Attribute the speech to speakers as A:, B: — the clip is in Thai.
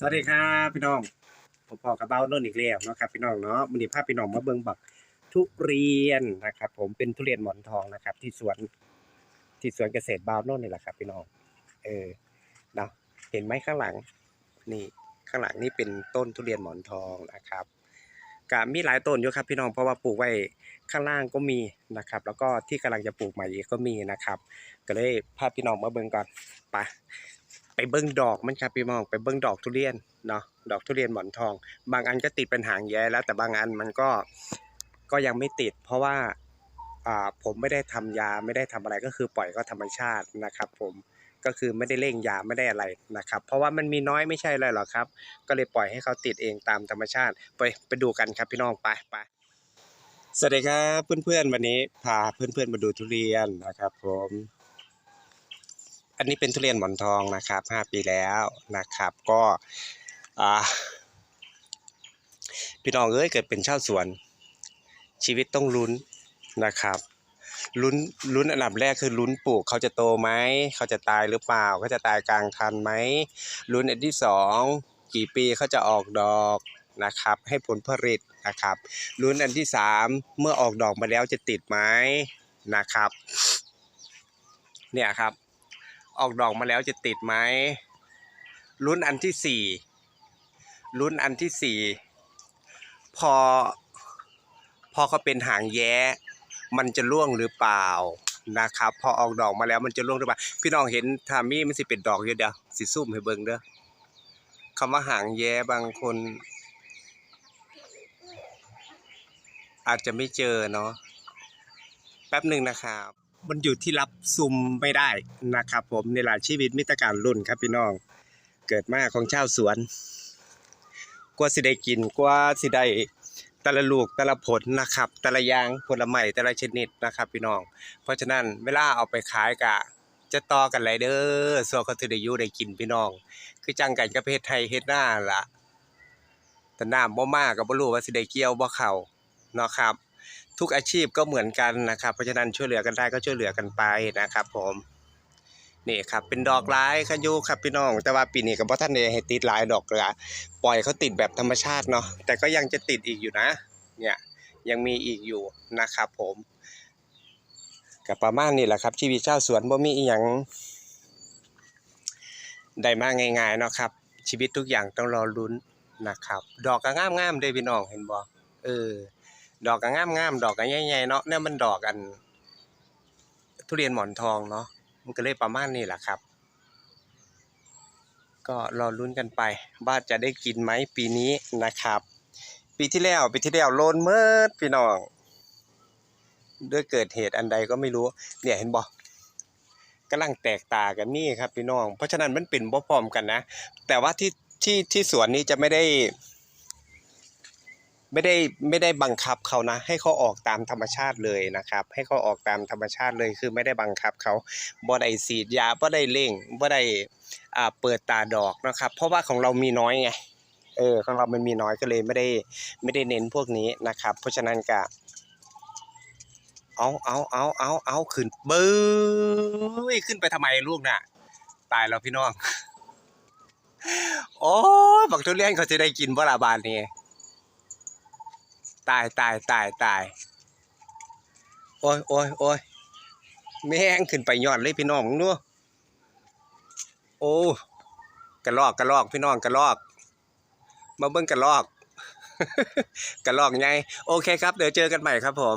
A: สวัสดีครับพี่น้องผมพอกับเบ้าโน่นอีกแล้วเนาะครับพี่น้องเนาะวันนี้พาพี่น้องมาเบิ่งบักทุเรียนนะครับ ผมเป็นทุเรียนหมอนทองนะครับ ที่สวนที่สวนเกษตรบ้าวโน่นนี่แหละครับ พี่น้อง เออเนาะเห็นไหมข้างหลัง นี่ข้างหลังนี่เป็นต้นทุเรียนหมอนทองนะครับกะมีหลายต้นอยู่ครับ พี่น้องเพราะว่าปลูกไว้ข้างล่างก็มีนะครับ แล้วก็ที่กำลังจะปลูกใหม่อีกก็มีนะครับ ก็เลยพาพี่น้องมาเบิ่งก่อนไป ไปเบิ่งดอกมันครับพี่น้องไปเบิ่งดอกทุเรียนเนาะดอกทุเรียนหมอนทอง บางอันก็ติดเป็นหางแย้แล้ว แต่บางอันมันก็ก็ยังไม่ติด เพราะว่าอ่าผมไม่ได้ทำยาไม่ได้ทำอะไรก็คือปล่อยก็ธรรมชาตินะครับผมก็คือไม่ได้เร่งยาไม่ได้อะไรนะครับ เพราะว่ามันมีน้อยไม่ใช่เลยหรอกครับ ก็เลยปล่อยให้เขาติดเองตามธรรมชาติ ไปไปดูกันครับพี่น้องไปไปสวัสดีครับเพื่อนๆวันนี้พาเพื่อนๆมาดูทุเรียนนะครับ ผม อันนี้เป็นทุเรียนหมอนทองนะครับห้าปีแล้วนะครับ ก็พี่น้องเอ้ยเกิดเป็นชาวสวน ชีวิตต้องลุ้นนะครับลุ้นลุ้นอันดับแรกคือลุ้นปลูกเขาจะโตไหมเขาจะตายหรือเปล่าเขาจะตายกลางคันไหมลุ้นอันที่สองกี่ปีเขาจะออกดอกนะครับ ให้ผลผลิตนะครับลุ้นอันที่สามเมื่อออกดอกมาแล้วจะติดไหมนะครับ เนี่ยครับ ออกดอกมาแล้วจะติดไหมลุ้นอันที่สี่ลุ้นอันที่สี่พอ พอเขาเป็นหางแย้ มันจะร่วงหรือเปล่านะครับ พอออกดอกมาแล้วมันจะร่วงหรือเปล่า พี่น้องเห็นทามี่มันสิเป็นดอกอยู่เดียวสิซุ่มให้เบิ่งเด้อคำว่าหางแย้บางคน อาจจะไม่เจอเนาะแป๊บหนึ่งนะครับ มันอยู่ที่รับซุมไม่ได้นะครับ ผมในหลายชีวิตมิตรการรุ่นครับพี่น้อง เกิดมาของชาวสวนกว่าสิได้กินกว่าสิได้แต่ละลูกแต่ละผลนะครับ แต่ละยางผลไม้แต่ละชนิดนะครับ พี่น้อง เพราะฉะนั้นเวลาเอาไปขายกะจะต่อกันไรเด้อส่วนเขาสิได้อยู่ได้กินพี่น้อง คือจังกันกับเฮ็ดไทยเฮ็ดหน้าล่ะแต่น้ำบ่มากก็บ่รู้ว่าสิได้เกี่ยวบ่เข้าเนาะครับ ทุกอาชีพก็เหมือนกันนะครับ เพราะฉะนั้นช่วยเหลือกันได้ก็ช่วยเหลือกันไปนะครับ ผมนี่ครับเป็นดอกร้ายขยูครับพี่น้อง แต่ว่าปีนี้ก็บ่ทันได้ให้ติดหลายดอกเลยอปล่อยเขาติดแบบธรรมชาติเนาะแต่ก็ยังจะติดอีกอยู่นะ เนี่ยยังมีอีกอยู่นะครับผมก็ประมาณนี้แหละครับ ชีวิตชาวสวนบ่มีอีหยังได้มากง่ายๆเนาะครับ ชีวิตทุกอย่างต้องรอลุ้นนะครับ ดอกก็งามๆเด้พี่น้องเห็นบ่เออ ดอกก็งามงามๆดอกก็ใหญ่ๆเนาะเนี่ยมันดอกอัน ทุเรียนหมอนทองเนาะมันก็เลยประมาณนี้แหละครับ ก็รอลุ้นกันไป ว่าจะได้กินไหมปีนี้นะครับ ปีที่แล้วปีที่แล้วโลนเมิดพี่น้องด้วยเกิดเหตุอันใดก็ไม่รู้ เนี่ยเห็นบ่กำลังแตกตากันนี่ครับพี่น้อง เพราะฉะนั้นมันเป็นบ่พร้อมกันนะ แต่ว่าที่ที่ที่สวนนี้จะไม่ได้ ไม่ได้ไม่ได้บังคับเขานะ ให้เขาออกตามธรรมชาติเลยนะครับ ให้เขาออกตามธรรมชาติเลยคือไม่ได้บังคับเขาบ่ได้ฉีดยาบ่ได้เร่งบ่ได้อ่าเปิดตาดอกนะครับ เพราะว่าของเรามีน้อยไงเออของเรามันมีน้อยก็เลยไม่ได้ไม่ได้เน้นพวกนี้นะครับ เพราะฉะนั้นก็เอาเอาเอาเอาเอาขึ้นเบ้ยขึ้นไปทำไมลูกน่ะ ตายแล้วพี่น้อง โอ้ยบักทุเรียนเขาจะได้กินบ่ล่ะบานนี้ ตายตายตายตายโอ้ยโอ้ยโอ้ยแม่งขึ้นไปยอดเลยพี่น้องมึงดูโอ้กระลอกกระลอกพี่น้องกระลอก มาเบิ้งกระลอก กระลอกไงโอเคครับ เดี๋ยวเจอกันใหม่ครับผม